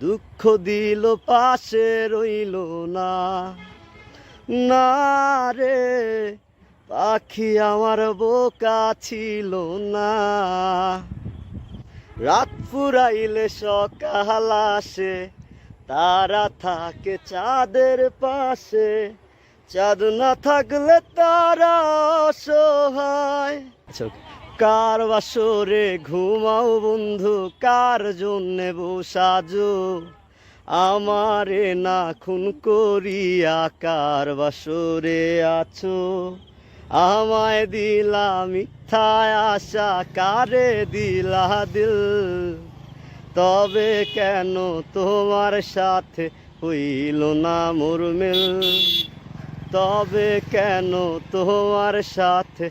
দুঃখ দিল পাশে রইল না। না রে পাখি আমার বোকা ছিল না। রাত ফুরাইলে সকাল আসে তারা থাকে চাঁদের পাশে। চাঁদ না থাকলে তারা অসহায়। আচ্ছা, কার বাসরে ঘুমাও বন্ধু? কার জন্যে বসাজো আমারে না খুন করিয়া কার বাসরে আছো? আমায় দিলা মিথ্যায় আশা, কারে দিলা দিল? তবে কেন তোমার সাথে হইল না মুরমিল তবে কেন তোমার সাথে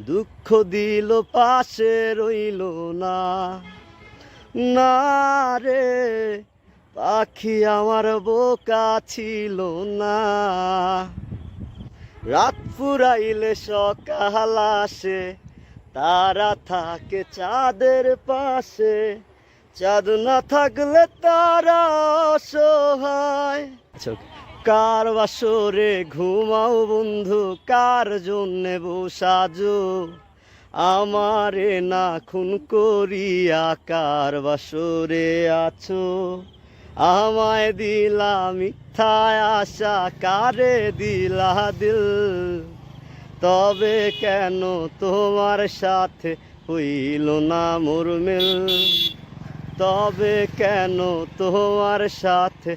দুঃখ দিল, পাশে রইল না। না রে, পাখি আমার বোকা ছিল না। রাত ফুরাইলে সকাল আসে, তারা থাকে চাঁদের পাশে। চাঁদ না থাকলে তারা অসহায়। কার বাসরে ঘুমাও বন্ধু? কার জন্যে বসাজো আমারে না খুন করিয়া কার বাসরে আছো? আমায় দিলা মিথ্যায় আশা, কারে দিলা দিল? তবে কেন তোমার সাথে হইল না মুরমিল তবে কেন তোমার সাথে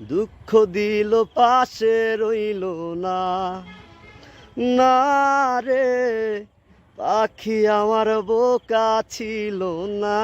দুঃখ দিল পাশে রইল না। না রে পাখি আমার বোকা ছিল না।